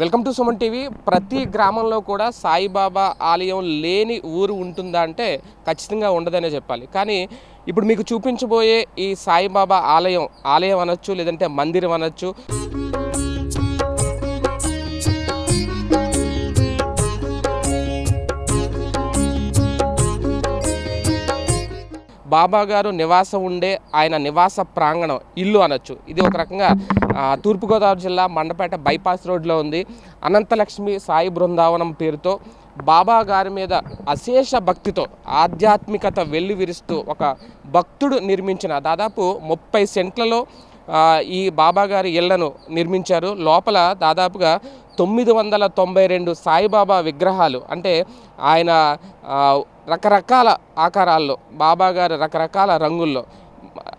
Welcome to Suman TV. ప్రతి గ్రామంలో కూడా సాయిబాబా ఆలయం లేని ఊరు ఉంటుందా అంటే ఖచ్చితంగా ఉండదనే చెప్పాలి. కానీ ఇప్పుడు మీకు చూపించబోయే ఈ సాయిబాబా ఆలయం ఆలయం అనొచ్చు లేదంటే మందిరం అనొచ్చు. బాబాగారు నివాసం ఉండే ఆయన నివాస ప్రాంగణం ఇల్లు అనొచ్చు. ఇది ఒక రకంగా తూర్పుగోదావరి జిల్లా మండపేట బైపాస్ రోడ్లో ఉంది. అనంతలక్ష్మి సాయి బృందావనం పేరుతో బాబా గారి మీద అశేష భక్తితో ఆధ్యాత్మికత వెల్లివిరుస్తూ ఒక భక్తుడు నిర్మించిన దాదాపు ముప్పై సెంట్లలో ఈ బాబాగారి ఇళ్ళను నిర్మించారు. లోపల దాదాపుగా తొమ్మిది వందల తొంభై రెండు సాయిబాబా విగ్రహాలు అంటే ఆయన రకరకాల ఆకారాల్లో బాబాగారు రకరకాల రంగుల్లో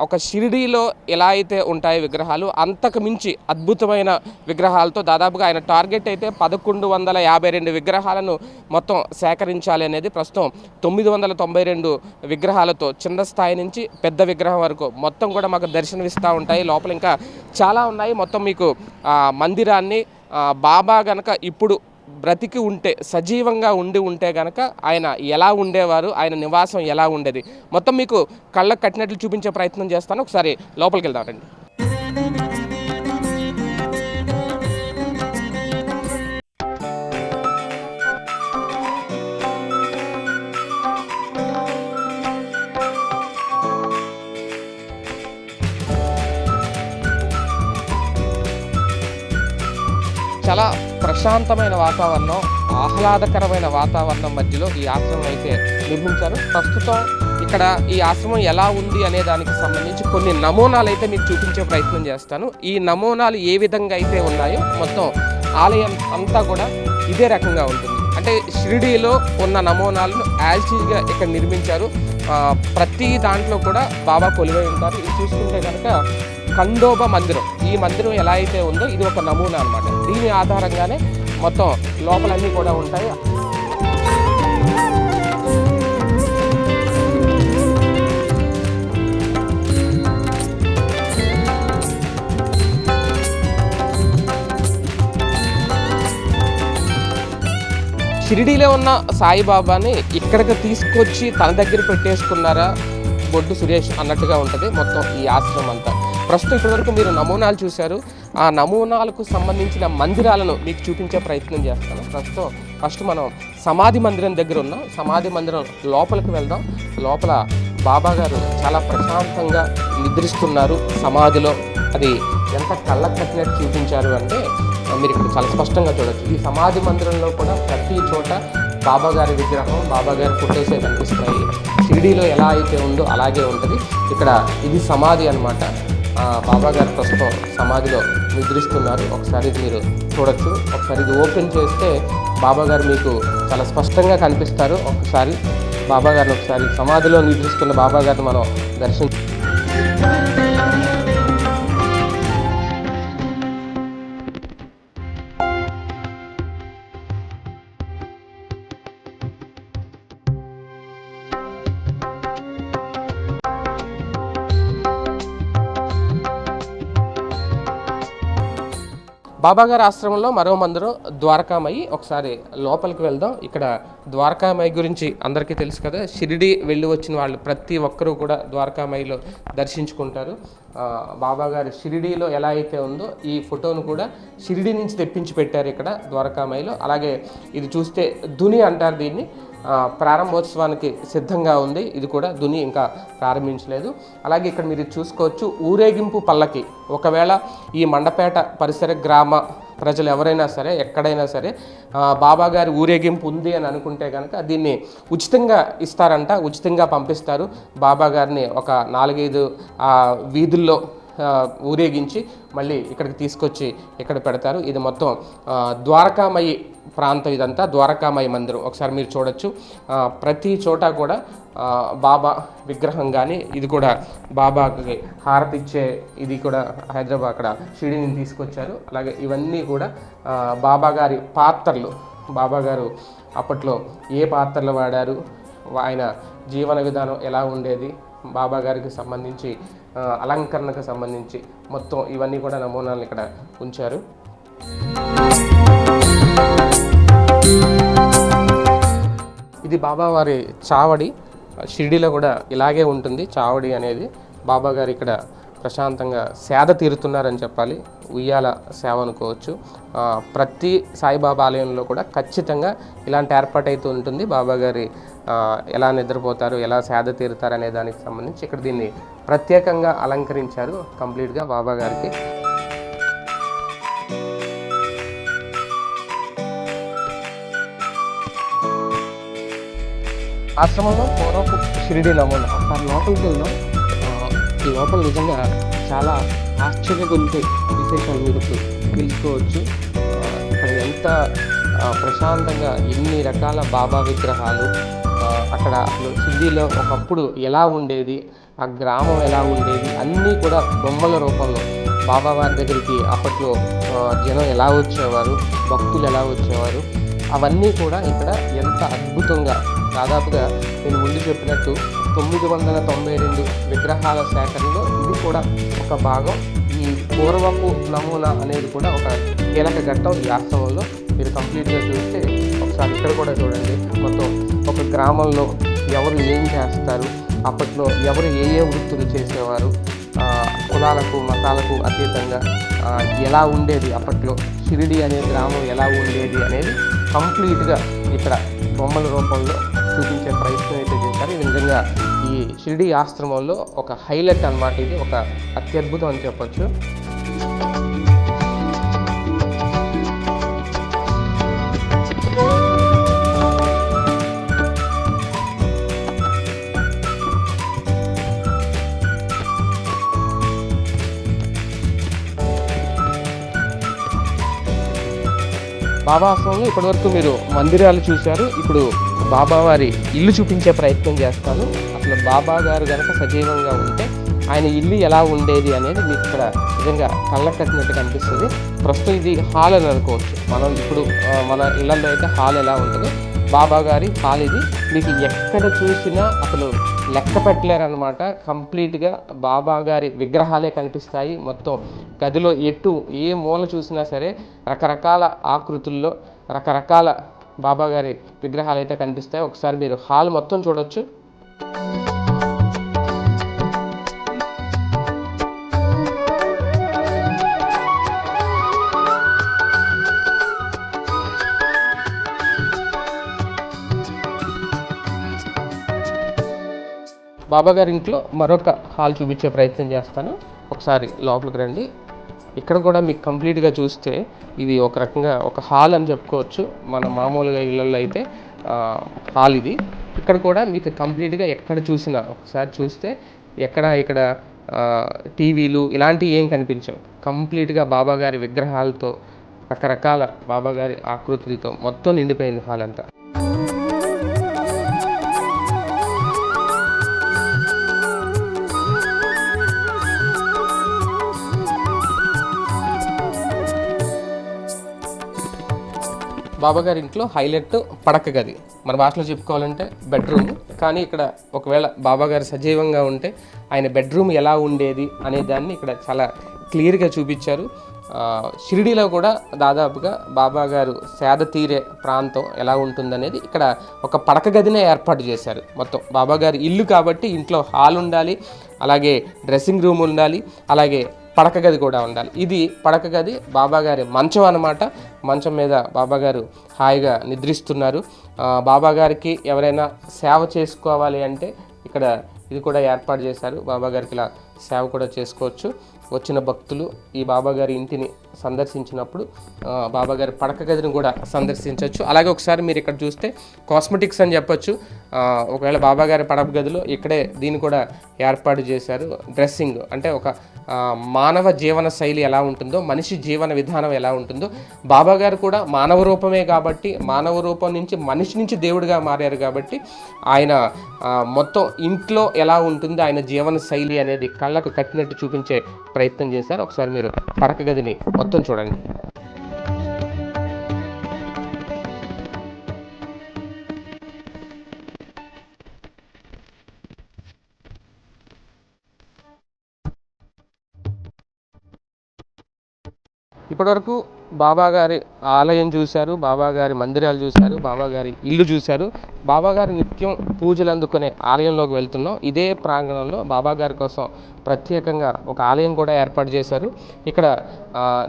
ఒక షిరిడీలో ఎలా అయితే ఉంటాయి విగ్రహాలు అంతకు మించి అద్భుతమైన విగ్రహాలతో దాదాపుగా ఆయన టార్గెట్ అయితే పదకొండు వందల యాభై రెండు విగ్రహాలను మొత్తం సేకరించాలి అనేది ప్రస్తుతం తొమ్మిది వందల తొంభై రెండు విగ్రహాలతో చిన్న స్థాయి నుంచి పెద్ద విగ్రహం వరకు మొత్తం కూడా మాకు దర్శనమిస్తూ ఉంటాయి. లోపల ఇంకా చాలా ఉన్నాయి. మొత్తం మీకు మందిరాన్ని బాబా గనక ఇప్పుడు బ్రతికి ఉంటే సజీవంగా ఉండి ఉంటే గనక ఆయన ఎలా ఉండేవారు ఆయన నివాసం ఎలా ఉండేది. మొత్తం మీకు కళ్ళకు కట్టినట్లు చూపించే ప్రయత్నం చేస్తాను. ఒకసారి లోపలికి వెళ్దామండి ప్రశాంతమైన వాతావరణం ఆహ్లాదకరమైన వాతావరణం మధ్యలో ఈ ఆశ్రమం అయితే నిర్మించారు. ప్రస్తుతం ఇక్కడ ఈ ఆశ్రమం ఎలా ఉంది అనే దానికి సంబంధించి కొన్ని నమూనాలు అయితే మీకు చూపించే ప్రయత్నం చేస్తాను. ఈ నమూనాలు ఏ విధంగా అయితే ఉన్నాయో మొత్తం ఆలయం అంతా కూడా ఇదే రకంగా ఉంటుంది. అంటే షిరిడీలో ఉన్న నమూనాలను యాల్చీగా ఇక్కడ నిర్మించారు. ప్రతి దాంట్లో కూడా బాబా కొలువై ఉంటారు. ఇది చూసుకుంటే కనుక ఖండోబ మందిరం. ఈ మందిరం ఎలా అయితే ఉందో ఇది ఒక నమూనా అనమాట దీని ఆధారంగానే మొత్తం లోపలన్నీ కూడా ఉంటాయి. షిరిడీలో ఉన్న సాయిబాబాని ఇక్కడికి తీసుకొచ్చి తన దగ్గర పెట్టేసుకున్నారా? బొడ్డు సురేష్ అన్నట్టుగా ఉంటుంది మొత్తం ఈ ఆశ్రమం అంతా. ప్రస్తుతం ఇప్పటివరకు మీరు నమూనాలు చూశారు. ఆ నమూనాలకు సంబంధించిన మందిరాలను మీకు చూపించే ప్రయత్నం చేస్తాను. ప్రస్తుతం ఫస్ట్ మనం సమాధి మందిరం దగ్గర ఉన్నాం. సమాధి మందిరం లోపలికి వెళ్దాం. లోపల బాబా గారు చాలా ప్రశాంతంగా నిద్రిస్తున్నారు. సమాధిలో అది ఎంత కళ్ళకు కట్టినట్టు చూపించారు అంటే మీరు ఇక్కడ చాలా స్పష్టంగా చూడొచ్చు. ఈ సమాధి మందిరంలో కూడా ప్రతి చోట బాబా గారి విగ్రహం బాబా గారి ఫొటోసే కనిపిస్తాయి షిరిడీలో ఎలా అయితే ఉందో అలాగే ఉంటుంది. ఇక్కడ ఇది సమాధి అనమాట బాబా గారి ప్రస్తుతం సమాధిలో నిద్రిస్తున్నారు. ఒకసారి ఇది మీరు చూడొచ్చు. ఒకసారి ఇది ఓపెన్ చేస్తే బాబా గారు మీకు చాలా స్పష్టంగా కనిపిస్తారు. ఒకసారి బాబా గారిని ఒకసారి సమాధిలో నిద్రిస్తున్న బాబా గారిని మనం దర్శించు బాబాగారి ఆశ్రమంలో మరో మందిరం ద్వారకామయి ఒకసారి లోపలికి వెళ్దాం. ఇక్కడ ద్వారకామయ్య గురించి అందరికీ తెలుసు కదా. షిరిడి వెళ్ళి వచ్చిన వాళ్ళు ప్రతి ఒక్కరూ కూడా ద్వారకామయ్యలో దర్శించుకుంటారు. బాబాగారు షిరిడీలో ఎలా అయితే ఉందో ఈ ఫోటోను కూడా షిరిడి నుంచి తెప్పించి పెట్టారు ఇక్కడ ద్వారకామయ్యలో అలాగే ఇది చూస్తే ధుని అంటారు దీన్ని. ప్రారంభోత్సవానికి సిద్ధంగా ఉంది. ఇది కూడా దుని ఇంకా ప్రారంభించలేదు. అలాగే ఇక్కడ మీరు చూసుకోవచ్చు. ఊరేగింపు పల్లకి. ఒకవేళ ఈ మండపేట పరిసర గ్రామ ప్రజలు ఎవరైనా సరే ఎక్కడైనా సరే బాబాగారి ఊరేగింపు ఉంది అని అనుకుంటే కనుక దీన్ని ఉచితంగా ఇస్తారంట. ఉచితంగా పంపిస్తారు. బాబాగారిని ఒక నాలుగైదు వీధుల్లో ఊరేగించి మళ్ళీ ఇక్కడికి తీసుకొచ్చి ఇక్కడ పెడతారు. ఇది మొత్తం ద్వారకామయి ప్రాంతం ఇదంతా ద్వారకామయి మందిరం. ఒకసారి మీరు చూడొచ్చు. ప్రతి చోట కూడా బాబా విగ్రహం కానీ ఇది కూడా బాబాకి హారతి ఇచ్చే ఇది కూడా హైదరాబాద్ అక్కడ షిరిడిని తీసుకొచ్చారు. అలాగే ఇవన్నీ కూడా బాబా గారి పాత్రలు. బాబా గారు అప్పట్లో ఏ పాత్రలు వాడారు? ఆయన జీవన విధానం ఎలా ఉండేది? బాబా గారికి సంబంధించి అలంకరణకు సంబంధించి మొత్తం ఇవన్నీ కూడా నమూనాలు ఇక్కడ ఉంచారు. ఇది బాబావారి చావడి. షిరిడిలో కూడా ఇలాగే ఉంటుంది. చావడి అనేది బాబా గారు ఇక్కడ ప్రశాంతంగా సేద తీరుతున్నారని చెప్పాలి. ఉయ్యాల సేవ అనుకోవచ్చు. ప్రతి సాయిబాబా ఆలయంలో కూడా ఖచ్చితంగా ఇలాంటి ఏర్పాటు అయితే ఉంటుంది బాబాగారి ఎలా నిద్రపోతారు ఎలా సేద తీరుతారు అనే దానికి సంబంధించి ఇక్కడ దీన్ని ప్రత్యేకంగా అలంకరించారు కంప్లీట్గా బాబా గారికి. ఆశ్రమంలో పూర్వపు షిరిడీలో ఉన్నాం ఒకసారి లోపలికి వెళ్దాం. ఆ, ఈ లోపల నిజంగా చాలా ఆశ్చర్యగొలిపే విశేషాలు మీరు తెలుసుకోవచ్చు. ఇక్కడ ఎంత ప్రశాంతంగా ఎన్ని రకాల బాబా విగ్రహాలు అక్కడ అసలు ఒకప్పుడు ఎలా ఉండేది ఆ గ్రామం ఎలా ఉండేది అన్నీ కూడా బొమ్మల రూపంలో. బాబా వారి దగ్గరికి అప్పట్లో జనం ఎలా వచ్చేవారు భక్తులు ఎలా వచ్చేవారు అవన్నీ కూడా ఇక్కడ ఎంత అద్భుతంగా దాదాపుగా నేను ముందు చెప్పినట్టు తొమ్మిది వందల తొంభై రెండు విగ్రహాల సేకరణలో ఇది కూడా ఒక భాగం. ఈ పూర్వపు నమూనా అనేది కూడా ఒక కీలక ఘట్టం ఈ వాస్తవంలో మీరు కంప్లీట్గా చూస్తే ఒకసారి ఇక్కడ కూడా చూడండి. మొత్తం ఒక గ్రామంలో ఎవరు ఏం చేస్తారు? అప్పట్లో ఎవరు ఏ ఏ వృత్తులు చేసేవారు? కులాలకు మతాలకు అతీతంగా ఎలా ఉండేది అప్పట్లో? షిరిడి అనే గ్రామం ఎలా ఉండేది అనేది కంప్లీట్గా ఇక్కడ బొమ్మల రూపంలో చూపించే ప్రయత్నం అయితే చేశారు. ఇది నిజంగా ఈ షిరిడి ఆశ్రమంలో ఒక హైలైట్ అన్నమాట ఇది. ఒక అత్యద్భుతం అని చెప్పొచ్చు. బాబా ఆశ్రమంలో ఇప్పటివరకు మీరు మందిరాలు చూశారు. ఇప్పుడు బాబా వారి ఇల్లు చూపించే ప్రయత్నం చేస్తాను అసలు బాబా గారు కనుక సజీవంగా ఉంటే ఆయన ఇల్లు ఎలా ఉండేది అనేది మీకు ఇక్కడ నిజంగా కళ్ళకు కట్టినట్టు కనిపిస్తుంది ప్రస్తుతం ఇది హాల్ అని అనుకోవచ్చు. మనం ఇప్పుడు మన ఇళ్ళలో అయితే హాల్ ఎలా ఉంటుందో బాబా గారి హాల్ ఇది మీకు ఎక్కడ చూసినా అసలు లెక్క పెట్టలేరనమాట కంప్లీట్గా బాబా గారి విగ్రహాలే కనిపిస్తాయి. మొత్తం గదిలో ఎటు ఏ మూల చూసినా సరే రకరకాల ఆకృతుల్లో రకరకాల బాబా గారి విగ్రహాలు అయితే కనిపిస్తాయి. ఒకసారి మీరు హాల్ మొత్తం చూడొచ్చు. బాబా గారి ఇంట్లో మరొక హాల్ చూపించే ప్రయత్నం చేస్తాను. ఒకసారి లోపలికి రండి. ఇక్కడ కూడా మీకు కంప్లీట్గా చూస్తే ఇది ఒక రకంగా ఒక హాల్ అని చెప్పుకోవచ్చు. మన మామూలుగా ఇళ్ళల్లో అయితే హాల్ ఇది. ఇక్కడ కూడా మీకు కంప్లీట్గా ఎక్కడ చూసినా ఒకసారి చూస్తే ఎక్కడ ఇక్కడ టీవీలు ఇలాంటివి ఏం కనిపించవు. కంప్లీట్గా బాబాగారి విగ్రహాలతో రకరకాల బాబాగారి ఆకృతులతో మొత్తం నిండిపోయింది హాల్ అంతా. బాబా గారి ఇంట్లో హైలైట్ పడక గది. మన భాషలో చెప్పుకోవాలంటే బెడ్రూమ్. కానీ ఇక్కడ ఒకవేళ బాబాగారు సజీవంగా ఉంటే ఆయన బెడ్రూమ్ ఎలా ఉండేది అనే దాన్ని ఇక్కడ చాలా క్లియర్గా చూపించారు. షిరిడీలో కూడా దాదాపుగా బాబా గారు సేద తీరే ప్రాంతం ఎలా ఉంటుందనేది ఇక్కడ ఒక పడక గదినే ఏర్పాటు చేశారు. మొత్తం బాబా గారి ఇల్లు కాబట్టి ఇంట్లో హాల్ ఉండాలి అలాగే డ్రెస్సింగ్ రూమ్ ఉండాలి అలాగే పడక గది కూడా ఉండాలి. ఇది పడక గది బాబాగారి మంచం అన్నమాట. మంచం మీద బాబాగారు హాయిగా నిద్రిస్తున్నారు. బాబాగారికి ఎవరైనా సేవ చేసుకోవాలి అంటే ఇక్కడ ఇది కూడా ఏర్పాటు చేశారు. బాబాగారికి ఇలా సేవ కూడా చేసుకోవచ్చు. వచ్చిన భక్తులు ఈ బాబాగారి ఇంటిని సందర్శించినప్పుడు బాబాగారి పడక గదిని కూడా సందర్శించవచ్చు. అలాగే ఒకసారి మీరు ఇక్కడ చూస్తే కాస్మెటిక్స్ అని చెప్పొచ్చు. ఒకవేళ బాబాగారి పడక గదిలో ఇక్కడే దీన్ని కూడా ఏర్పాటు చేశారు. డ్రెస్సింగ్ అంటే ఒక మానవ జీవన శైలి ఎలా ఉంటుందో మనిషి జీవన విధానం ఎలా ఉంటుందో బాబాగారు కూడా మానవ రూపమే కాబట్టి మానవ రూపం నుంచి మనిషి నుంచి దేవుడిగా మారారు కాబట్టి ఆయన మొత్తం ఇంట్లో ఎలా ఉంటుంది ఆయన జీవన శైలి అనేది కళ్ళకు కట్టినట్టు చూపించే ప్రయత్నం చేశారు. ఒకసారి మీరు పడక గదిని మొత్తం చూడండి. ఇప్పటివరకు బాబాగారి ఆలయం చూశారు బాబాగారి మందిరాలు చూశారు బాబాగారి ఇల్లు చూశారు. బాబాగారి నిత్యం పూజలు అందుకునే ఆలయంలోకి వెళ్తున్నాం. ఇదే ప్రాంగణంలో బాబాగారి కోసం ప్రత్యేకంగా ఒక ఆలయం కూడా ఏర్పాటు చేశారు. ఇక్కడ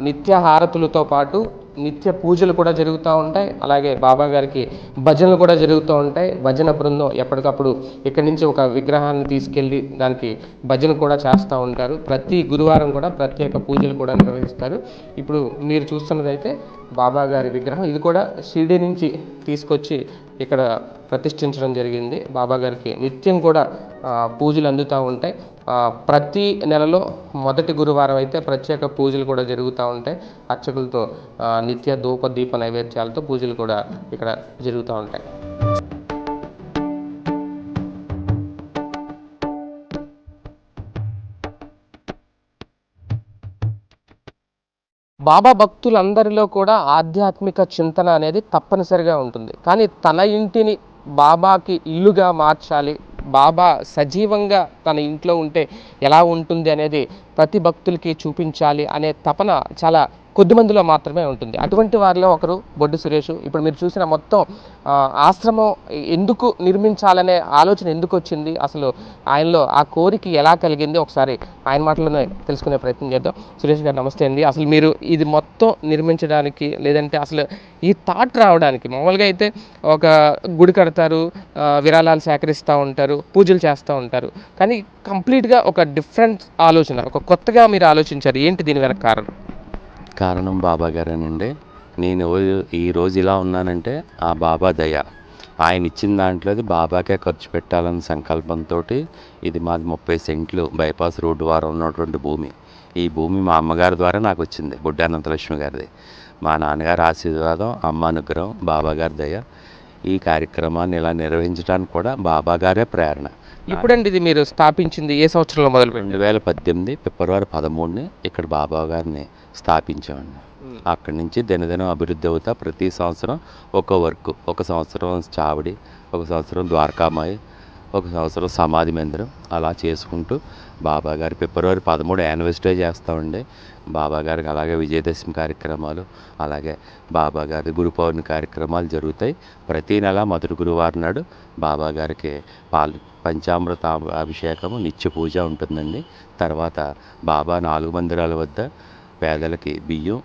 నిత్య హారతులతో పాటు నిత్య పూజలు కూడా జరుగుతూ ఉంటాయి. అలాగే బాబా గారికి భజనలు కూడా జరుగుతూ ఉంటాయి. భజన బృందం ఎప్పటికప్పుడు ఇక్కడి నుంచి ఒక విగ్రహాన్ని తీసుకెళ్ళి దానికి భజన కూడా చేస్తూ ఉంటారు. ప్రతి గురువారం కూడా ప్రత్యేక పూజలు కూడా నిర్వహిస్తారు. ఇప్పుడు మీరు చూస్తున్నదైతే బాబా గారి విగ్రహం. ఇది కూడా షిరిడి నుంచి తీసుకొచ్చి ఇక్కడ ప్రతిష్ఠించడం జరిగింది. బాబా గారికి నిత్యం కూడా పూజలు అందుతూ ఉంటాయి. ప్రతి నెలలో మొదటి గురువారం అయితే ప్రత్యేక పూజలు కూడా జరుగుతూ ఉంటాయి. అర్చకులతో నిత్య ధూప దీప నైవేద్యాలతో పూజలు కూడా ఇక్కడ జరుగుతూ ఉంటాయి. బాబా భక్తులందరిలో కూడా ఆధ్యాత్మిక చింతన అనేది తప్పనిసరిగా ఉంటుంది. కానీ తన ఇంటిని బాబాకి ఇల్లుగా మార్చాలి బాబా సజీవంగా తన ఇంట్లో ఉంటే ఎలా ఉంటుంది అనేది ప్రతి భక్తులకి చూపించాలి అనే తపన చాలా కొద్ది మందిలో మాత్రమే ఉంటుంది. అటువంటి వారిలో ఒకరు బొడ్డు సురేష్. ఇప్పుడు మీరు చూసిన మొత్తం ఆశ్రమం ఎందుకు నిర్మించాలనే ఆలోచన ఎందుకు వచ్చింది? అసలు ఆయనలో ఆ కోరిక ఎలా కలిగింది? ఒకసారి ఆయన మాటలోనే తెలుసుకునే ప్రయత్నం చేద్దాం. సురేష్ గారు నమస్తే అండి. అసలు మీరు ఇది మొత్తం నిర్మించడానికి లేదంటే అసలు ఈ థాట్ రావడానికి మామూలుగా అయితే ఒక గుడి కడతారు విరాళాలు సేకరిస్తూ ఉంటారు పూజలు చేస్తూ ఉంటారు. కానీ కంప్లీట్గా ఒక డిఫరెంట్ ఆలోచన ఒక కొత్తగా మీరు ఆలోచించారు. ఏంటి దీని వెనక కారణం? కారణం బాబా గారేనండి నేను ఓ- ఈ రోజు ఇలా ఉన్నానంటే ఆ బాబా దయ. ఆయన ఇచ్చిన దాంట్లో బాబాకే ఖర్చు పెట్టాలన్న సంకల్పంతో ఇది మాది ముప్పై సెంట్లు బైపాస్ రోడ్డు వారం ఉన్నటువంటి భూమి. ఈ భూమి మా అమ్మగారి ద్వారా నాకు వచ్చింది బుడ్డానంతలక్ష్మి గారిది. మా నాన్నగారి ఆశీర్వాదం అమ్మ అనుగ్రహం బాబా గారి దయ. ఈ కార్యక్రమాన్ని ఇలా నిర్వహించడానికి కూడా బాబా గారే ప్రేరణ. ఇప్పుడండి ఇది మీరు స్థాపించింది ఏ సంవత్సరంలో మొదలుపెట్టింది రెండు వేల పద్దెనిమిది ఫిబ్రవరి పదమూడుని ఇక్కడ బాబా గారిని స్థాపించామండి. అక్కడి నుంచి దినదినం అభివృద్ధి అవుతా ప్రతి సంవత్సరం ఒక వర్క్ ఒక సంవత్సరం చావడి ఒక సంవత్సరం ద్వారకామాయి ఒక సంవత్సరం సమాధి మందిరం అలా చేసుకుంటూ బాబా గారి ఫిబ్రవరి పదమూడు యానివర్సరీ చేస్తామండి. బాబా గారికి అలాగే విజయదశమి కార్యక్రమాలు అలాగే బాబా గారి గురు పౌర్ణమి కార్యక్రమాలు జరుగుతాయి. ప్రతి నెల మొదటి గురువారం నాడు బాబా గారికి పాలు పంచామృత అభిషేకము నిత్య పూజ ఉంటుందండి. తర్వాత బాబా నాలుగు మందిరాల వద్ద పేదలకి బియ్యం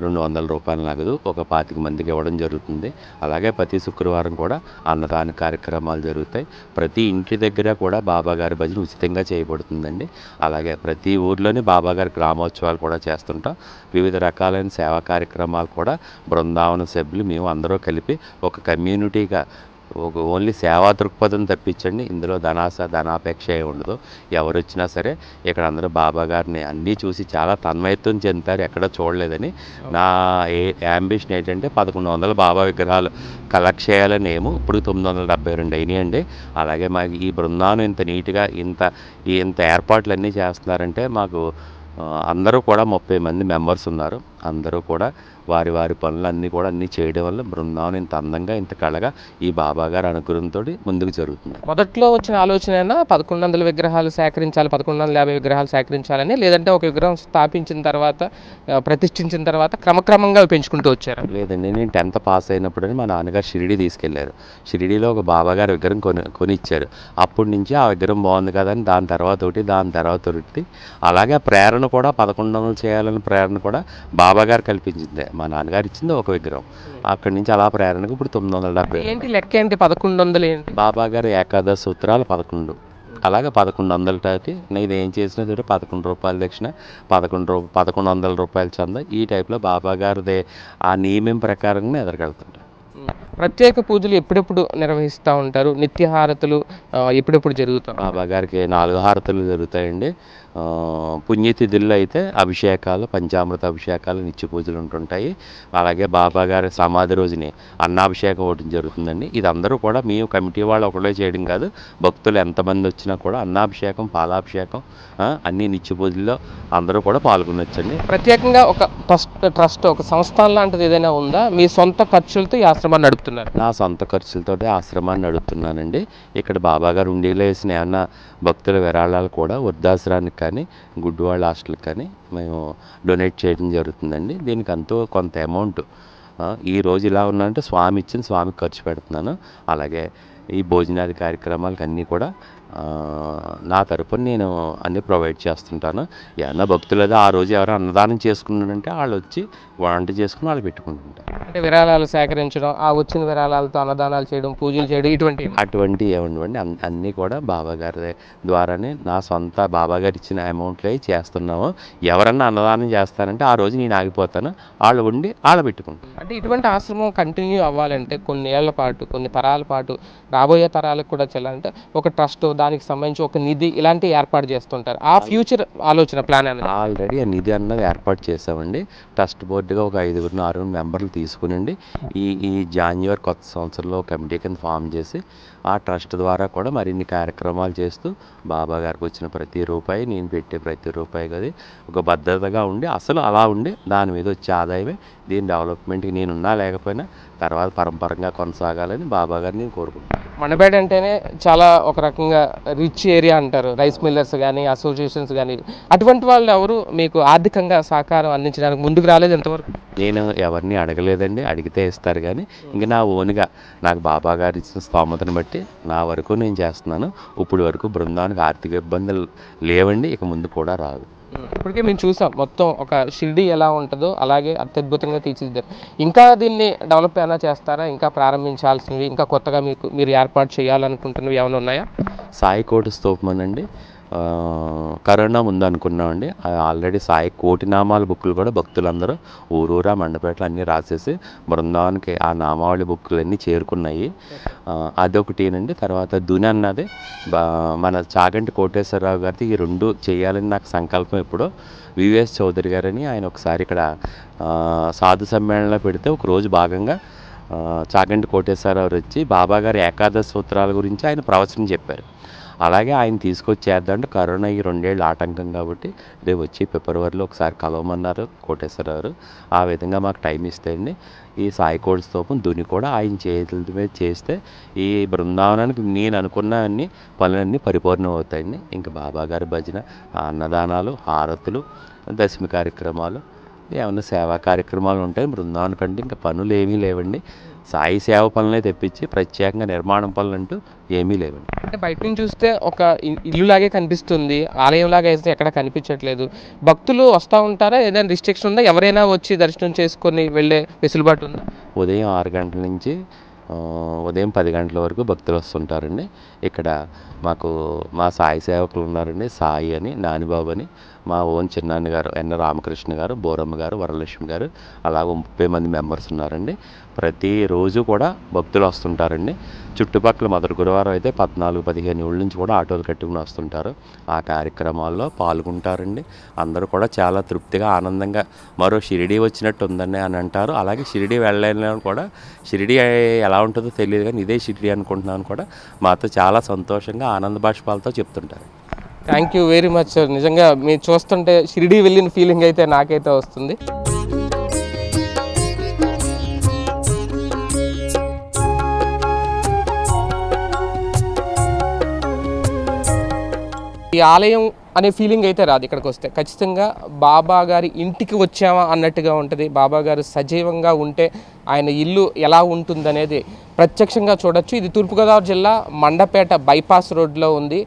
రెండు వందల రూపాయల నగదు ఒక పాతిక మందికి ఇవ్వడం జరుగుతుంది. అలాగే ప్రతి శుక్రవారం కూడా అన్నదాన కార్యక్రమాలు జరుగుతాయి. ప్రతి ఇంటి దగ్గర కూడా బాబాగారి భజన ఉచితంగా చేయబడుతుందండి. అలాగే ప్రతి ఊర్లోనే బాబాగారి గ్రామోత్సవాలు కూడా చేస్తుంటాం. వివిధ రకాలైన సేవా కార్యక్రమాలు కూడా బృందావన సభ్యులు మేము అందరూ కలిపి ఒక కమ్యూనిటీగా ఓన్లీ సేవా దృక్పథం తప్పించండి. ఇందులో ధనాస ధనాపేక్ష ఏ ఉండదు. ఎవరు వచ్చినా సరే ఇక్కడ అందరూ బాబా గారిని అన్నీ చూసి చాలా తన్మయత్వం చెందుతారు. ఎక్కడ చూడలేదని. నా ఏ యాంబిషన్ ఏంటంటే పదకొండు వందల బాబా విగ్రహాలు కలెక్ట్ చేయాలని ఏమో. ఇప్పుడు తొమ్మిది వందల డెబ్బై రెండు అయినాయండి. అలాగే మాకు ఈ బృందావనం ఇంత నీట్గా ఇంత ఇంత ఏర్పాట్లు అన్నీ చేస్తున్నారంటే మాకు అందరూ కూడా ముప్పై మంది మెంబర్స్ ఉన్నారు. అందరూ కూడా వారి వారి పనులన్నీ కూడా అన్నీ చేయడం వల్ల బృందావనం ఇంత అందంగా ఇంత కళగా ఈ బాబా గారి అనుగ్రహంతో ముందుకు జరుగుతుంది. మొదట్లో వచ్చిన ఆలోచన అయినా పదకొండు వందల విగ్రహాలు సేకరించాలి పదకొండు వందల యాభై విగ్రహాలు సేకరించాలని లేదంటే ఒక విగ్రహం స్థాపించిన తర్వాత ప్రతిష్ఠించిన తర్వాత క్రమక్రమంగా పెంచుకుంటూ వచ్చారు. లేదండి నేను టెన్త్ పాస్ అయినప్పుడు మా నాన్నగారు షిరిడి తీసుకెళ్ళారు. షిరిడిలో ఒక బాబా గారి విగ్రహం కొని కొనిచ్చారు. అప్పటి నుంచి ఆ విగ్రహం బాగుంది కదా అని దాని తర్వాత ఒకటి దాని తర్వాత ఒకటి. అలాగే ప్రేరణ కూడా పదకొండు వందలు చేయాలని ప్రేరణ కూడా బాబా గారు కల్పించింది. మా నాన్నగారు ఇచ్చింది ఒక విగ్రహం. అక్కడి నుంచి అలా ప్రేరణకు ఇప్పుడు తొమ్మిది వందల డెబ్బై ఏంటి లెక్క ఏంటి? పదకొండు వందలు ఏంటి? బాబా గారు ఏకాదశ సూత్రాలు పదకొండు. అలాగే పదకొండు వందలకి నేను ఏం చేసినా సరే పదకొండు రూపాయల దక్షిణ పదకొండు రూ పదకొండు వందల రూపాయల చంద. ఈ టైప్లో బాబా గారిదే ఆ నియమం ప్రకారంగా ఎదరగలుగుతుంటారు ప్రత్యేక పూజలు ఎప్పుడెప్పుడు నిర్వహిస్తూ ఉంటారు? నిత్య హారతులు ఎప్పుడెప్పుడు జరుగుతాయి? బాబా గారికి నాలుగు హారతులు జరుగుతాయండి. పుణ్యతిథుల్లో అయితే అభిషేకాలు పంచామృత అభిషేకాలు నిత్య పూజలు ఉంటుంటాయి. అలాగే బాబా గారి సమాధి రోజుని అన్నాభిషేకం ఒకటి జరుగుతుందండి. ఇది అందరూ కూడా మేము కమిటీ వాళ్ళు ఒకటే చేయడం కాదు భక్తులు ఎంతమంది వచ్చినా కూడా అన్నాభిషేకం పాలాభిషేకం అన్ని నిత్య పూజల్లో అందరూ కూడా పాల్గొనొచ్చండి. ప్రత్యేకంగా ఒక ట్రస్ట్ ట్రస్ట్ ఒక సంస్థ లాంటిది ఏదైనా ఉందా? మీ సొంత ఖర్చులతో ఈ ఆశ్రమాన్ని నడుపుతున్నారు. నా సొంత ఖర్చులతోటి ఆశ్రమాన్ని నడుపుతున్నానండి. ఇక్కడ బాబా గారు ఉండేలో వేసిన ఏమన్నా భక్తుల విరాళాలు కూడా వృద్ధాశ్రానికి కానీ గుడ్ హాస్టల్కి కానీ మేము డొనేట్ చేయడం జరుగుతుందండి. దీనికి అంతో కొంత అమౌంట్. ఈ రోజు ఇలా ఉన్నానంటే స్వామి ఇచ్చిన స్వామికి ఖర్చు పెడుతున్నాను. అలాగే ఈ భోజనాది కార్యక్రమాలకు అన్నీ కూడా నా తరపున నేను అన్నీ ప్రొవైడ్ చేస్తుంటాను. ఏమన్నా భక్తులు ఏదో ఆ రోజు ఎవరైనా అన్నదానం చేసుకున్నారంటే వాళ్ళు వచ్చి వంట చేసుకుని వాళ్ళు పెట్టుకుంటుంటారు. అంటే విరాళాలు సేకరించడం ఆ వచ్చిన విరాళాలతో అన్నదానాలు చేయడం పూజలు చేయడం ఇటువంటి అటువంటి ఏమండి అన్నీ కూడా బాబా గారి ద్వారానే నా సొంత బాబా గారు ఇచ్చిన అమౌంట్లో చేస్తున్నాము. ఎవరన్నా అన్నదానం చేస్తానంటే ఆ రోజు నేను ఆగిపోతాను. వాళ్ళు ఉండి వాళ్ళ పెట్టుకుంటాను అంటే ఇటువంటి ఆశ్రమం కంటిన్యూ అవ్వాలంటే కొన్ని ఏళ్ళ పాటు కొన్ని తరాల పాటు రాబోయే తరాలకు కూడా చెల్లాలంటే ఒక ట్రస్ట్ దానికి సంబంధించి ఒక నిధి ఇలాంటివి ఏర్పాటు చేస్తుంటారు. ఆ ఫ్యూచర్ ఆలోచన ప్లాన్ అనేది? ఆల్రెడీ ఆ నిధి అన్నది ఏర్పాటు చేసామండి ట్రస్ట్ బోర్డుగా ఒక ఐదుగురు ఆరుగురు మెంబర్లు తీసుకునండి ఈ ఈ జాన్యువరి కొత్త సంవత్సరంలో కమిటీ కింద ఫామ్ చేసి ఆ ట్రస్ట్ ద్వారా కూడా మరిన్ని కార్యక్రమాలు చేస్తూ బాబా గారికి వచ్చిన ప్రతి రూపాయి నేను పెట్టే ప్రతి రూపాయి అది ఒక భద్రతగా ఉండి అసలు అలా ఉండి దాని మీద వచ్చే ఆదాయమే దీని డెవలప్మెంట్కి నేనున్నా లేకపోయినా తర్వాత పరంపరంగా కొనసాగాలని బాబా గారిని నేను కోరుకుంటున్నాను. మనపేట అంటేనే చాలా ఒక రకంగా రిచ్ ఏరియా అంటారు. రైస్ మిల్లర్స్ కానీ అసోసియేషన్స్ కానీ అటువంటి వాళ్ళు ఎవరు? మీకు ఆర్థికంగా సహకారం అందించడానికి ముందుకు రాలేదు ఎంతవరకు? నేను ఎవరిని అడగలేదండి. అడిగితే ఇస్తారు కానీ ఇంక నా ఓన్గా నాకు బాబా గారు ఇచ్చిన స్తోమతను బట్టి నా వరకు నేను చేస్తున్నాను. ఇప్పుడు వరకు బృందానికి ఆర్థిక ఇబ్బందులు లేవండి. ఇక ముందు కూడా రాదు. ఇప్పటికే మేము చూసాం మొత్తం ఒక షిరిడి ఎలా ఉంటుందో అలాగే అత్యద్భుతంగా తీర్చిదిద్దారు. ఇంకా దీన్ని డెవలప్ ఎలా చేస్తారా? ఇంకా ప్రారంభించాల్సినవి ఇంకా కొత్తగా మీకు మీరు ఏర్పాటు చేయాలనుకుంటున్నవి ఏమైనా ఉన్నాయా? సాయి కోటి స్తూపం అండి కరోనా ఉందనుకున్నామండి ఆల్రెడీ సాయి కోటి నామాల బుక్కులు కూడా భక్తులందరూ ఊరూరా మండపేటలు అన్నీ రాసేసి బృందావనికి ఆ నామావళి బుక్లు అన్నీ చేరుకున్నాయి అదొకటినండి. తర్వాత దుని అన్నది. బా మన చాగంటి కోటేశ్వరరావు గారిది ఈ రెండు చేయాలని నాకు సంకల్పం ఎప్పుడో వివిఎస్ చౌదరి గారని ఆయన ఒకసారి ఇక్కడ సాధు సమ్మేళనలో పెడితే ఒక రోజు భాగంగా చాగంటి కోటేశ్వరరావు వచ్చి బాబా గారి ఏకాదశి సూత్రాల గురించి ఆయన ప్రవచనం చెప్పారు. అలాగే ఆయన తీసుకొచ్చేద్దామంటే కరోనా ఈ రెండేళ్ళు ఆటంకం కాబట్టి రేపు వచ్చి ఫిబ్రవరిలో ఒకసారి కలవమన్నారు కోటేశ్వర గారు ఆ విధంగా మాకు టైం ఇస్తే అండి. ఈ సాయి కోడి స్తూపం దుని కూడా ఆయన చేతుల మీద చేస్తే ఈ బృందావనానికి నేను అనుకున్న అన్ని పనులన్నీ పరిపూర్ణం అవుతాయండి. ఇంకా బాబా గారి భజన అన్నదానాలు హారతులు దశమి కార్యక్రమాలు ఏమైనా సేవా కార్యక్రమాలు ఉంటాయి బృందావనం కంటే ఇంకా పనులు ఏమీ లేవండి. సాయి సేవ పనులే తెప్పించి ప్రత్యేకంగా నిర్మాణం పనులు అంటూ ఏమీ లేవండి. అంటే బయట నుంచి చూస్తే ఒక ఇ- ఇల్లులాగే కనిపిస్తుంది. ఆలయంలాగా అయితే ఎక్కడ కనిపించట్లేదు. భక్తులు వస్తూ ఉంటారా? ఏదైనా రిస్ట్రిక్షన్ ఉందా? ఎవరైనా వచ్చి దర్శనం చేసుకొని వెళ్ళే వెసులుబాటు ఉందా? ఉదయం ఆరు గంటల నుంచి ఉదయం పది గంటల వరకు భక్తులు వస్తుంటారండి. ఇక్కడ మాకు మా సాయి సేవకులు ఉన్నారండి. సాయి అని నానిబాబు అని. మా ఓన్ చిన్నాన్న గారు ఎన్ రామకృష్ణ గారు బోరమ్మ గారు వరలక్ష్మి గారు అలాగ ముప్పై మంది మెంబర్స్ ఉన్నారండి. ప్రతిరోజు కూడా భక్తులు వస్తుంటారండి. చుట్టుపక్కల మొదటి గురువారం అయితే పద్నాలుగు పదిహేను ఏళ్ళ నుంచి కూడా ఆటోలు కట్టుకుని వస్తుంటారు. ఆ కార్యక్రమాల్లో పాల్గొంటారండి. అందరూ కూడా చాలా తృప్తిగా ఆనందంగా మరో షిరిడి వచ్చినట్టు ఉందని అని అంటారు. అలాగే షిరిడి వెళ్ళలేని కూడా షిరిడి ఎలా ఉంటుందో తెలియదు కానీ ఇదే షిరిడి అనుకుంటున్నాను కూడా మాతో చాలా సంతోషంగా ఆనంద బాష్పాలతో చెప్తుంటారు. Thank you very much sir నిజంగా మీరు చూస్తుంటే షిరిడి వెళ్ళిన ఫీలింగ్ అయితే నాకైతే వస్తుంది. ఈ ఆలయం అనే ఫీలింగ్ అయితే రాదు ఇక్కడికి వస్తే. ఖచ్చితంగా బాబా గారి ఇంటికి వచ్చామా అన్నట్టుగా ఉంటుంది. బాబా గారు సజీవంగా ఉంటే ఆయన ఇల్లు ఎలా ఉంటుందనేది ప్రత్యక్షంగా చూడొచ్చు. ఇది తూర్పుగోదావరి జిల్లా మండపేట బైపాస్ రోడ్లో ఉంది.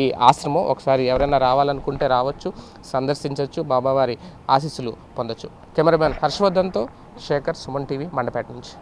ఈ ఆశ్రమం. ఒకసారి ఎవరైనా రావాలనుకుంటే రావచ్చు సందర్శించవచ్చు బాబావారి ఆశీస్సులు పొందొచ్చు. కెమెరామెన్ హర్షవర్ధన్తో శేఖర్ సుమన్ టీవీ మండపేట నుంచి.